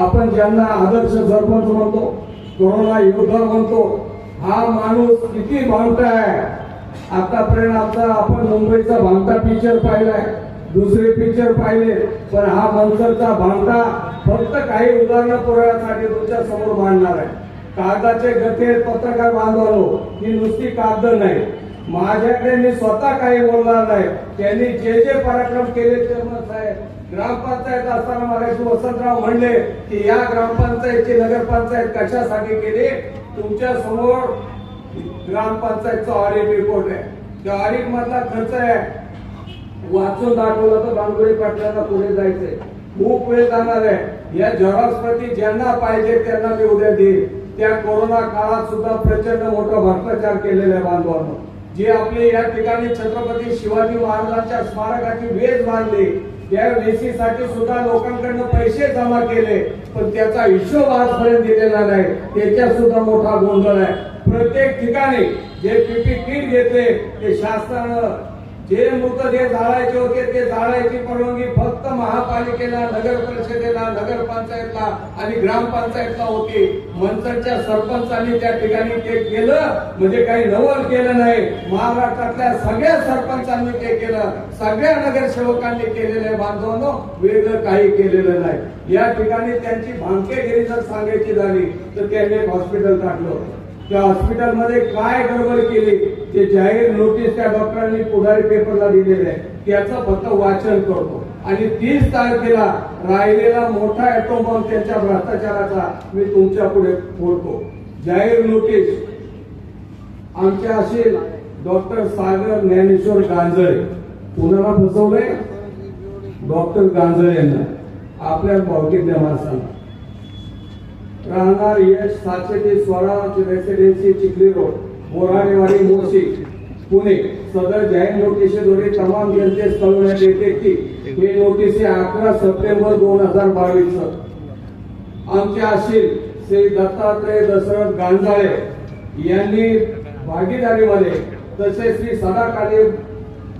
आपण ज्यांना आदर्श सरपंच म्हणतो कोरोना योद्धा म्हणतो हा माणूस किती भावटा आहे. आतापर्यंत आता आपण मुंबईचा भांगटा पिक्चर पाहिलाय दुसरे पिक्चर पाहिले पण हा मंचरचा भांगटा फक्त काही उदाहरणं पुरवण्यासाठी तुमच्यासमोर मांडणार आहे. कागदाचे गते पत्रकार बांधवलो ही नुसती कागद नाही. माझ्याकडे मी स्वतः काही बोलणार नाही. त्यांनी जे जे पराक्रम केले ते साहेब ग्रामपंचायत असताना मगाशी वसंतराव म्हणले की या ग्रामपंचायतची नगरपंचायत कशासाठी केली? तुमच्यासमोर ग्रामपंचायतचा ऑडिट रिपोर्ट आहे. त्या ऑडिट मधला खर्च आहे. वाचून दाखवलं तर बांगोळी पाटलांना पुढे जायचंय. खूप वेळ जाणार आहे. या झेरॉक्स प्रती ज्यांना पाहिजे त्यांना मी उद्या देईल त्या कोरोना काळात सुद्धा प्रचंड मोठा भ्रष्टाचार केलेला आहे बांधवांना जे आपले या ठिकाणी छत्रपती शिवाजी महाराजांच्या स्मारकाची वेध बांधली त्या लेसीसाठी सुद्धा लोकांकडनं पैसे जमा केले पण त्याचा हिशोब आजपर्यंत दिलेला नाही. त्याच्यात सुद्धा मोठा गोंधळ आहे. प्रत्येक ठिकाणी जे पीपी किट घेतले ते शासनानं जे मृतदेह जाळायचे होते ते जाळायची परवानगी फक्त महापालिकेला नगर परिषदेला नगर पंचायतला आणि ग्रामपंचायतला होती. मंचरच्या सरपंचांनी त्या ठिकाणी ते केलं. म्हणजे काही नवल केलं नाही. महाराष्ट्रातल्या सगळ्या सरपंचांनी ते केलं. सगळ्या नगरसेवकांनी केलेलं बांधवांनो वेगळं काही केलेलं नाही. या ठिकाणी त्यांची भांकेगिरी जर सांगायची झाली तर त्यांनी एक हॉस्पिटल टाकलं. होतं त्या हॉस्पिटलमध्ये काय गडबड केली ते जाहीर नोटीस त्या डॉक्टरांनी पुढारी पेपरला दिलेले आहे. त्याचं फक्त वाचन करतो. आणि तीस तारखेला राहिलेला मोठा बॉम्ब त्यांच्या भ्रष्टाचाराचा मी तुमच्यापुढे फोडतो जाहीर नोटीस आमच्या असेल डॉक्टर सागर ज्ञानेश्वर गांजळे. कुणाला फसवलंय डॉक्टर गांजळे यांना. आपल्या भौतिक माणसाला. राहणार यश सातशे ते सोळा रेसिडेन्सी चिखली रोड मोराडेवाडी मोर्शी पुणे. सदर जाहीर नोटिसेद्वारे तमाम जनतेस कळवण्यात येते की हे नोटीस अकरा सप्टेंबर दोन हजार बावीस आमचे आशील श्री दत्तात्रय दशरथ गांजाळे यांनी भागीदारीमध्ये तसेच श्री सदाकाली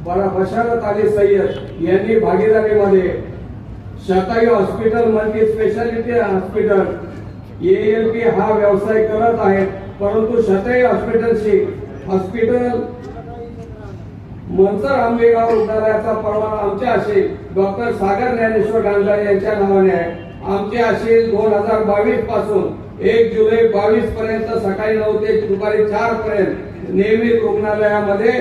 बरा बशारत अली सय्यद यांनी भागीदारीमध्ये शताई हॉस्पिटल म्हणजे स्पेशालिटी हॉस्पिटल एएलपी हा व्यवसाय करत आहेत परंतु शतायू हॉस्पिटलशी हॉस्पिटल मंचर आंबेगाव रुग्णालयाचा परवाना आमच्या असेल. डॉक्टर सागर ज्ञानेश्वर गांजाळे यांच्या नावाने आहे. आमचे असेल दोन हजार बावीसपासून एक जुलै बावीस पर्यंत सकाळी नऊ ते दुपारी चार पर्यंत नियमित रुग्णालयामध्ये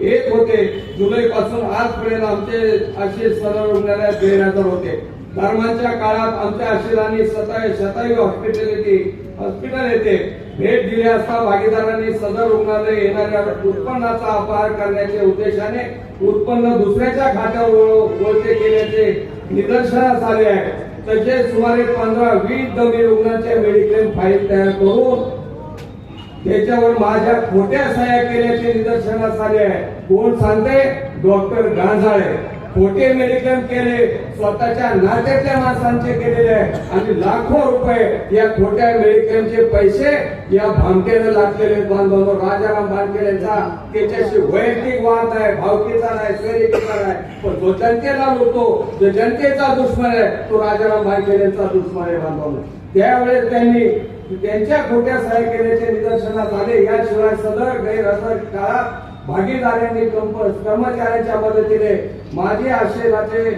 येत होते. जुलै पासून आजपर्यंत आमचे असे सदर रुग्णालयात गैरहजर होते. धर्माच्या काळात आमच्या आशिलांनी सताय हॉस्पिटल येते हॉस्पिटल येते. भेट दिली असता भागीदारांनी सदर रुग्णालय येणाऱ्या उत्पन्नाचा अपहार करण्याच्या उद्देशाने उत्पन्न दुसऱ्याच्या खात्यावर वळते केल्याचे निदर्शनास आले आहे. तसेच सुमारे पंधरा वीस दमी रुग्णांच्या मेडिक्लेम फाईल तयार करून त्याच्यावर माझ्या खोट्या सह्या केल्याचे निदर्शनास आले आहे. कोण सांगते डॉक्टर गांजाळे. खोटे मेडिक्लेम केले स्वतःच्या नात्यातल्या माणसांचे केलेले आहे आणि लाखो रुपये या खोट्या मेडिक्लेमचे पैसे या भामकेने लागलेले बांधव राजाराम बांधकेलेचा त्याच्याशी वैयक्तिक वाद आहे भावकीचा नाही स्वैरिकीचा नाही. पण जो जनतेला लुटतो जो जनतेचा दुश्मन आहे तो राजाराम बांधकेलेचा दुश्मन आहे बांधव त्यावेळेस त्यांनी त्यांच्या खोट्या सहाय्य केल्याचे निदर्शनात आले. याशिवाय सदर गैरहजर काळात भागीदारांनी कंप कर्मचाऱ्यांच्या मदतीने माझे औषधाचे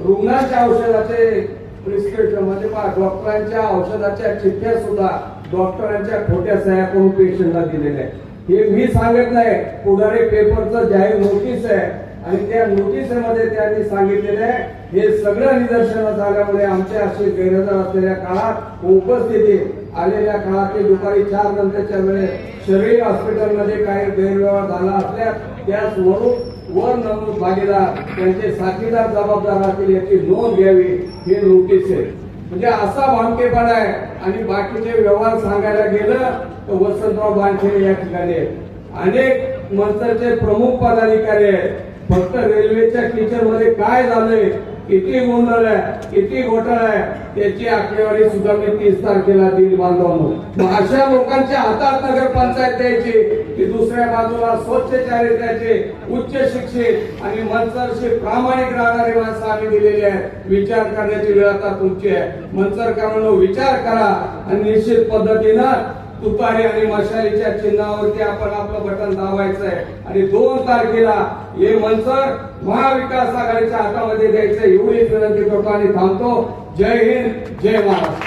रुग्णाच्या औषधाचे प्रिस्क्रिप्शन म्हणजे डॉक्टरांच्या औषधाच्या चिठ्ठ्या सुद्धा डॉक्टरांच्या खोट्या सह्या करून पेशंटला दिलेल्या आहे हे मी सांगत नाही पुढारी पेपरचं जाहीर नोटीस आहे आणि त्या नोटीसमध्ये त्यांनी सांगितलेलं आहे हे सगळं निदर्शनास आल्यामुळे आमच्या असे गैरहजर असलेल्या काळात उपस्थिती आलेल्या काळातील दुपारी चार नंतरच्या वेळेत शरीर हॉस्पिटलमध्ये काही गैरव्यवहार झाला असल्यास त्यास वरून वर नमूद भागीदार त्यांचे साथीदार जबाबदार असतील याची नोंद घ्यावी हे नोटीस आहे. म्हणजे असा भामकेपणा आहे आणि बाकीचे व्यवहार सांगायला गेलं तर वसंतराव बांधे या ठिकाणी अनेक मंत्र्याचे प्रमुख पदाधिकारी आहेत. फक्त रेल्वेच्या टीचरमध्ये काय झालंय किती गोंधळ आहे किती घोटाळा आहे त्याची आकडेवारी सुद्धा मी तीस तारखेला देईल बांधवांनो अशा लोकांच्या हातात नगर पंचायत द्यायची की दुसऱ्या बाजूला स्वच्छ चारित्र्याचे उच्च शिक्षित आणि मनसरशी प्रामाणिक राहणारे माणसं आम्ही दिलेले आहेत. विचार करण्याची वेळ आता तुमची आहे. मनसरकरांनो विचार करा आणि निश्चित पद्धतीनं तुपारी आणि मशालीच्या चिन्हावरती आपण आपलं बटन दाबायचं आहे आणि दोन तारखेला हे मंचर महाविकास आघाडीच्या हातामध्ये द्यायचं एवढी विनंती करतो आणि थांबतो. जय हिंद जय महाराष्ट्र